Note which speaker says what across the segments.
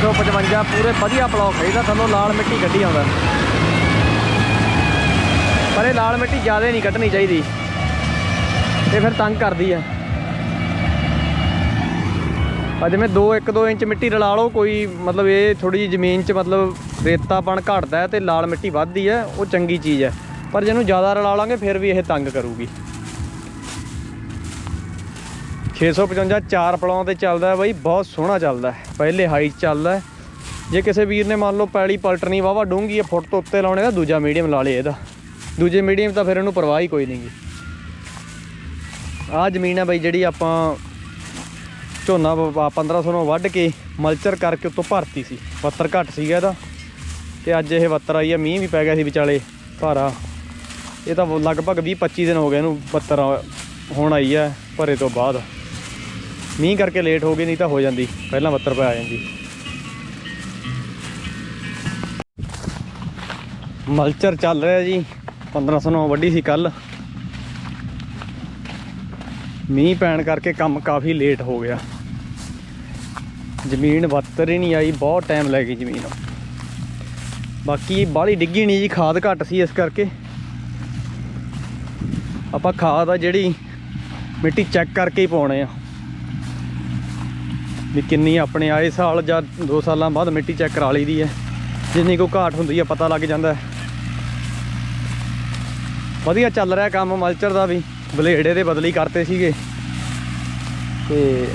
Speaker 1: 155 ਪੂਰੇ ਵਧੀਆ ਪਲਾਉ ਖਈਦਾ ਥੱਲੋਂ ਲਾਲ ਮਿੱਟੀ ਕੱਢੀ ਆਉਂਦਾ। ਪਰ ਇਹ ਲਾਲ ਮਿੱਟੀ ਜ਼ਿਆਦਾ ਨਹੀਂ ਕੱਢਣੀ ਚਾਹੀਦੀ। ਇਹ ਫਿਰ ਤੰਗ ਕਰਦੀ ਆ ਆ ਜਿਵੇਂ 2 1 2 ਇੰਚ ਮਿੱਟੀ ਰਲਾ ਲਓ, ਕੋਈ ਮਤਲਬ ਇਹ ਥੋੜੀ ਜਿਹੀ ਜ਼ਮੀਨ 'ਚ ਮਤਲਬ ਰੇਤਾਪਣ ਘਟਦਾ ਹੈ ਤੇ ਲਾਲ ਮਿੱਟੀ ਵੱਧਦੀ ਹੈ, ਉਹ ਚੰਗੀ ਚੀਜ਼ ਹੈ। ਪਰ ਜਿਹਨੂੰ ਜ਼ਿਆਦਾ ਰਲਾ ਲਾਂਗੇ, ਫਿਰ ਵੀ ਇਹ ਤੰਗ ਕਰੂਗੀ। 655 ਚਾਰ ਪਲਾਉਂ ਤੇ ਚੱਲਦਾ ਬਾਈ, ਬਹੁਤ ਸੋਹਣਾ ਚੱਲਦਾ ਹੈ। ਪਹਿਲੇ ਹਾਈ ਚੱਲਦਾ ਜੇ ਕਿਸੇ ਵੀਰ ਨੇ ਮੰਨ ਲਓ ਪੈਲੀ ਪਲਟਣੀ ਵਾਵਾ ਡੂੰਗੀ ਹੈ, ਫੁੱਟ ਤੋਂ ਉੱਤੇ ਲਾਉਣੇ ਦਾ ਦੂਜਾ ਮੀਡੀਅਮ ਲਾ ਲਏ ਇਹਦਾ। ਦੂਜੇ ਮੀਡੀਅਮ ਤਾਂ ਫਿਰ ਇਹਨੂੰ ਪਰਵਾਹ ਹੀ ਕੋਈ ਨਹੀਂਗੀ ਆਹ ਜ਼ਮੀਨ ਹੈ ਬਾਈ ਜਿਹੜੀ ਆਪਾਂ ਝੋਨਾ 1500 ਨੂੰ ਵੱਢ ਕੇ ਮਲਚਰ ਕਰਕੇ ਉੱਤੋਂ ਭਰਤੀ ਸੀ। ਵੱਤਰ ਘੱਟ ਸੀਗਾ ਇਹਦਾ। ਤੇ ਅੱਜ ਇਹ ਵੱਤਰ ਆਈ ਆ ਮੀਂਹ ਵੀ ਪੈ ਗਿਆ ਸੀ ਵਿਚਾਲੇ ਭਾਰਾ। ਇਹ ਤਾਂ ਲਗਭਗ 20 25 ਦਿਨ ਹੋ ਗਏ ਇਹਨੂੰ ਵੱਤਰ ਹੋਣ ਆਈ ਆ ਭਰੇ ਤੋਂ ਬਾਅਦ। ਮੀਂਹ ਕਰਕੇ ਲੇਟ ਹੋ ਗਈ, ਨਹੀਂ ਤਾਂ ਹੋ ਜਾਂਦੀ। ਪਹਿਲਾਂ ਵੱਤਰ ਪੈ ਆ ਜਾਂਦੀ। ਮਲਚਰ ਚੱਲ ਰਿਹਾ ਜੀ 1500 ਨੂੰ ਵੱਡੀ ਸੀ ਕੱਲ ਮੀਂਹ ਪੈਣ ਕਰਕੇ ਕੰਮ ਕਾਫੀ ਲੇਟ ਹੋ ਗਿਆ। ਜ਼ਮੀਨ ਵੱਤਰ ਹੀ ਨਹੀਂ ਆਈ, ਬਹੁਤ ਟਾਈਮ ਲੈ ਗਈ ਜ਼ਮੀਨ। ਬਾਕੀ ਬਾਹਲੀ ਡਿੱਗੀ ਨਹੀਂ ਜੀ, ਖਾਦ ਘੱਟ ਸੀ ਇਸ ਕਰਕੇ। ਆਪਾਂ ਖਾਦ ਆ ਜਿਹੜੀ, ਮਿੱਟੀ ਚੈੱਕ ਕਰਕੇ ਹੀ ਪਾਉਣੇ ਆ। ਵੀ ਕਿੰਨੀ ਆਪਣੇ ਆਏ ਸਾਲ ਜਾਂ 2 ਸਾਲਾਂ ਬਾਅਦ ਮਿੱਟੀ ਚੈੱਕ ਕਰਾ ਲਈਦੀ ਹੈ। ਜਿੰਨੀ ਕੋ ਘਾਟ ਹੁੰਦੀ ਹੈ ਪਤਾ ਲੱਗ ਜਾਂਦਾ ਹੈ। ਵਧੀਆ ਚੱਲ ਰਿਹਾ ਕੰਮ ਮਲਚਰ ਦਾ ਵੀ। ਬਲੇਡੇ ਦੇ ਬਦਲੀ ਕਰਤੇ ਸੀਗੇ। ਤੇ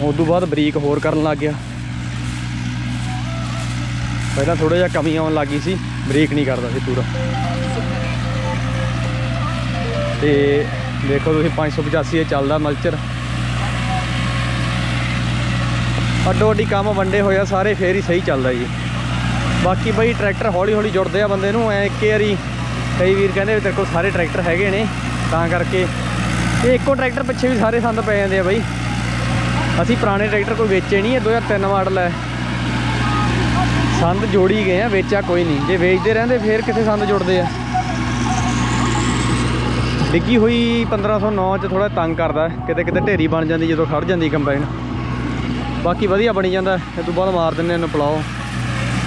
Speaker 1: ਉਸ ਤੋਂ ਬਾਅਦ ਬਰੀਕ ਹੋਰ ਕਰਨ ਲੱਗ ਗਿਆ। ਪਹਿਲਾਂ ਥੋੜਾ ਜਿਹਾ ਕਮੀ ਆਉਣ ਲੱਗੀ ਸੀ, ਬਰੀਕ ਨਹੀਂ ਕਰਦਾ ਸੀ ਪੂਰਾ। ਤੇ ਦੇਖੋ ਤੁਸੀਂ 585 ਇਹ ਚੱਲਦਾ ਮਲਚਰ। ਅੱਡੋ ਅੱਡੀ ਕੰਮ ਵੰਡੇ ਹੋਏ ਆ, ਸਾਰੇ ਫੇਰ ਹੀ ਸਹੀ ਚੱਲਦਾ ਜੀ। ਬਾਕੀ ਬਈ ਟਰੈਕਟਰ ਹੌਲੀ ਹੌਲੀ ਜੁੜਦੇ ਆ ਬੰਦੇ ਨੂੰ, ਐ ਇੱਕ ਵਾਰੀ ਕਈ ਵੀਰ ਕਹਿੰਦੇ ਵੀ ਤੇਰੇ ਕੋਲ ਸਾਰੇ ਟਰੈਕਟਰ ਹੈਗੇ ਨੇ, ਤਾਂ ਕਰਕੇ ਇਹ ਇੱਕੋ ਟਰੈਕਟਰ ਪਿੱਛੇ ਵੀ ਸਾਰੇ ਸੰਦ ਪੈ ਜਾਂਦੇ ਆ ਬਈ। ਅਸੀਂ ਪੁਰਾਣੇ ਟਰੈਕਟਰ ਕੋਈ ਵੇਚੇ ਨਹੀਂ ਇਹ 2003 ਮਾਡਲ ਹੈ ਸੰਦ ਜੋੜੀ ਗਏ ਆ, ਵੇਚਿਆ ਕੋਈ ਨਹੀਂ। ਜੇ ਵੇਚਦੇ ਰਹਿੰਦੇ, ਫੇਰ ਕਿੱਥੇ ਸੰਦ ਜੁੜਦੇ ਆ? ਡਿੱਗੀ ਹੋਈ 1509 ਚ ਥੋੜਾ ਤੰਗ ਕਰਦਾ ਕਿਤੇ ਕਿਤੇ ਢੇਰੀ ਬਣ ਜਾਂਦੀ ਜਦੋਂ ਖੜ ਜਾਂਦੀ ਕੰਬਾਈਨ। ਬਾਕੀ ਵਧੀਆ ਬਣੀ ਜਾਂਦਾ। ਇਹ ਤੋਂ ਬਾਅਦ ਮਾਰ ਦਿੰਦੇ ਇਹਨੂੰ ਪਲਾਓ।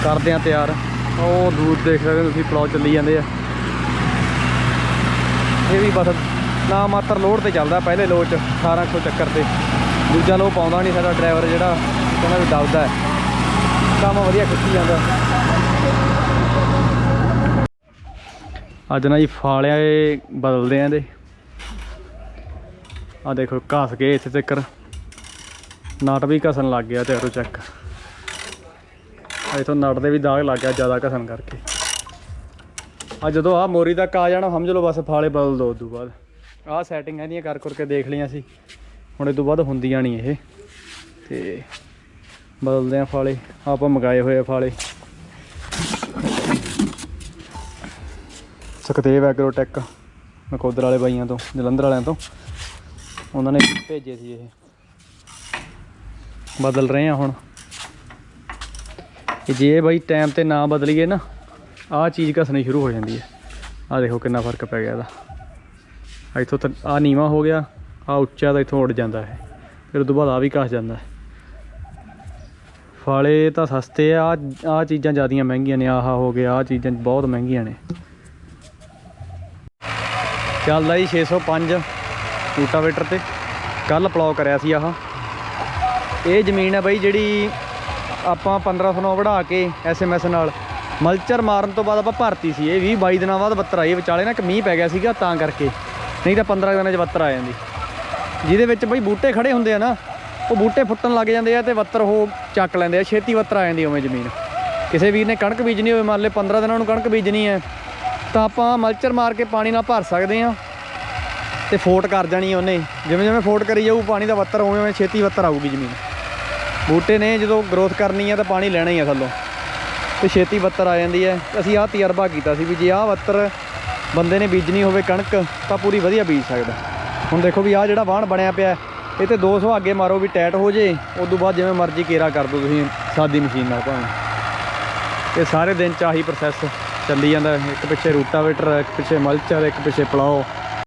Speaker 1: ਕਰਦੇ ਆ ਤਿਆਰ। ਉਹ ਦੂਰ ਦੇਖ ਸਕਦੇ ਹੋ ਤੁਸੀਂ, ਪਲਾਓ ਚੱਲੀ ਜਾਂਦੇ ਆ। ਇਹ ਵੀ ਬਸ ਨਾ ਮਾਤਰ ਲੋਡ ਤੇ ਚੱਲਦਾ, ਪਹਿਲੇ ਲੋਡ ਚ 1800 ਚੱਕਰ ਤੇ। ਦੂਜਾ ਲੋ ਪਾਉਂਦਾ ਨਹੀਂ ਸਾਡਾ ਡਰਾਈਵਰ ਜਿਹੜਾ, ਉਹਨਾਂ ਵੀ ਦਬਦਾ ਹੈ। ਕੰਮ ਵਧੀਆ ਖਿੱਚੀ ਜਾਂਦਾ। ਅੱਜ ਨਾ ਜੀ ਫਾਲਿਆ ਬਦਲਦੇ ਆ ਇਹਦੇ। ਆ ਦੇਖੋ, ਘਸ ਗਏ ਇੱਥੇ ਤੱਕਰ ਨਟ ਵੀ ਘਸਣ ਲੱਗ ਗਿਆ ਤੇ ਆਰੋ ਚੱਕ ਇਥੋਂ ਨਟ ਦੇ ਵੀ ਦਾਗ ਲੱਗ ਗਿਆ ਜ਼ਿਆਦਾ ਘਸਣ ਕਰਕੇ। ਆ ਜਦੋਂ ਆ ਮੋਰੀ ਤੱਕ ਆ ਜਾਣਾ, ਸਮਝ ਲਓ ਬਸ ਫਾਲੇ ਬਦਲ ਦੋ, ਉਦੋਂ ਬਾਅਦ। ਆਹ ਸੈਟਿੰਗ ਇਹਦੀਆਂ ਕਰ ਕਰਕੇ ਦੇਖ ਲਈਆਂ ਸੀ। ਹੁਣ ਇਹ ਤੋਂ ਬਾਅਦ ਹੁੰਦੀਆਂ ਨਹੀਂ ਇਹ। ਤੇ ਬਦਲਦੇ ਆ ਫਾਲੇ। ਆਪਾਂ ਮੰਗਾਏ ਹੋਏ ਆ ਫਾਲੇ। ਸੁਖਦੇਵ ਐਗਰੋਟੈਕ ਨਕੋਦਰ ਵਾਲੇ ਬਾਈਆਂ ਤੋਂ, ਜਲੰਧਰ ਵਾਲਿਆਂ ਤੋਂ। ਉਹਨਾਂ ਨੇ ਭੇਜੇ ਸੀ ਇਹ। ਬਦਲ ਰਹੇ ਆ ਹੁਣ। ਜੇ ਬਾਈ ਟਾਈਮ ਤੇ ਨਾ ਬਦਲੀਏ ਨਾ, ਆਹ ਚੀਜ਼ ਘਸਣੀ ਸ਼ੁਰੂ ਹੋ ਜਾਂਦੀ ਹੈ। ਆਹ ਦੇਖੋ ਕਿੰਨਾ ਫ਼ਰਕ ਪੈ ਗਿਆ ਇਹਦਾ। ਇੱਥੋਂ ਤਾਂ ਆ ਨੀਵਾ ਹੋ ਗਿਆ ਆ ਉੱਚਾ ਤਾਂ ਇੱਥੋਂ ਉੱਡ ਜਾਂਦਾ ਹੈ। ਫਿਰ ਉਸ ਤੋਂ ਬਾਅਦ ਆ ਵੀ ਘਸ ਜਾਂਦਾ ਹੈ। ਫਾਲੇ ਤਾਂ ਸਸਤੇ ਆ ਆ ਚੀਜ਼ਾਂ ਜ਼ਿਆਦੀਆਂ ਮਹਿੰਗੀਆਂ ਨੇ, ਆਹ ਹੋ ਗਿਆ ਆ ਚੀਜ਼ਾਂ ਬਹੁਤ ਮਹਿੰਗੀਆਂ ਨੇ। ਚੱਲਦਾ ਜੀ 605 ਰੂਟਾਵੇਟਰ ਤੇ। ਕੱਲ ਪਲਾਉ ਕਰਿਆ ਸੀ ਆਹ। ਇਹ ਜ਼ਮੀਨ ਹੈ ਬਾਈ ਜਿਹੜੀ ਆਪਾਂ 1500 ਨੂੰ ਵੜਾ ਕੇ ਐਸਐਮਐਸ ਨਾਲ ਮਲਚਰ ਮਾਰਨ ਤੋਂ ਬਾਅਦ ਆਪਾਂ ਭਰਤੀ ਸੀ ਇਹ 20 22 ਦਿਨਾਂ ਬਾਅਦ ਬੱਤਰ ਆਈ ਵਿਚਾਲੇ ਨਾ ਇੱਕ ਮੀਂਹ ਪੈ ਗਿਆ ਸੀਗਾ ਤਾਂ ਕਰਕੇ। ਨਹੀਂ ਤਾਂ 15 ਦਿਨਾਂ 'ਚ ਬੱਤਰ ਆ ਜਾਂਦੀ। ਜਿਹਦੇ ਵਿੱਚ ਬਈ ਬੂਟੇ ਖੜੇ ਹੁੰਦੇ ਆ ਨਾ, ਉਹ ਬੂਟੇ ਫੁੱਟਣ ਲੱਗ ਜਾਂਦੇ ਆ ਤੇ ਬੱਤਰ ਉਹ ਚੱਕ ਲੈਂਦੇ ਆ, ਛੇਤੀ ਬੱਤਰ ਆ ਜਾਂਦੀ ਉਵੇਂ ਜ਼ਮੀਨ। ਕਿਸੇ ਵੀਰ ਨੇ ਕਣਕ ਬੀਜਣੀ ਹੋਵੇ, ਮੰਨ ਲਏ 15 ਦਿਨਾਂ ਨੂੰ ਕਣਕ ਬੀਜਣੀ ਹੈ, ਤਾਂ ਆਪਾਂ ਮਲਚਰ ਮਾਰ ਕੇ ਪਾਣੀ ਨਾਲ ਭਰ ਸਕਦੇ ਆ ਤੇ ਫੋਟ ਕਰ ਜਾਣੀ ਉਹਨੇ। ਜਿਵੇਂ ਜਿਵੇਂ ਫੋਟ ਕਰੀ ਜਾਊ, ਪਾਣੀ ਦਾ ਬੱਤਰ ਉਵੇਂ ਉਵੇਂ ਛੇਤੀ ਬੱਤਰ ਆਊਗੀ ਜ਼ਮੀਨ। ਬੂਟੇ ਨੇ ਜਦੋਂ ਗਰੋਥ ਕਰਨੀ ਆ ਤਾਂ ਪਾਣੀ ਲੈਣਾ ਹੀ ਆ ਥੱਲੋਂ। ਤੇ ਛੇਤੀ ਬੱਤਰ ਆ ਜਾਂਦੀ ਹੈ। ਅਸੀਂ ਆਹ ਤਜਰਬਾ ਕੀਤਾ ਸੀ ਵੀ ਜੇ ਆਹ ਬੱਤਰ ਬੰਦੇ ਨੇ ਬੀਜਣੀ ਹੋਵੇ ਕਣਕ, ਤਾਂ ਪੂਰੀ ਵਧੀਆ ਬੀਜ ਸਕਦਾ। ਹੁਣ ਦੇਖੋ ਵੀ ਆਹ ਜਿਹੜਾ ਵਾਹਣ ਬਣਿਆ ਪਿਆ, ਇਹ ਤੇ 200 ਅੱਗੇ ਮਾਰੋ ਵੀ ਟਾਈਟ ਹੋ ਜੇ ਉਸ ਤੋਂ ਬਾਅਦ ਜਿਵੇਂ ਮਰਜ਼ੀ ਕੇਰਾ ਕਰ ਦਿਓ ਤੁਸੀਂ ਸਾਦੀ ਮਸ਼ੀਨ ਨਾਲ ਭਾਵੇਂ। ਇਹ ਸਾਰੇ ਦਿਨ ਚ ਆਹੀ ਪ੍ਰੋਸੈਸ ਚੱਲੀ ਜਾਂਦਾ। ਇੱਕ ਪਿੱਛੇ ਰੂਟਾਵੇਟਰ, ਇੱਕ ਪਿੱਛੇ ਮਲਚਰ, ਇੱਕ ਪਿੱਛੇ ਪਲਾਓ।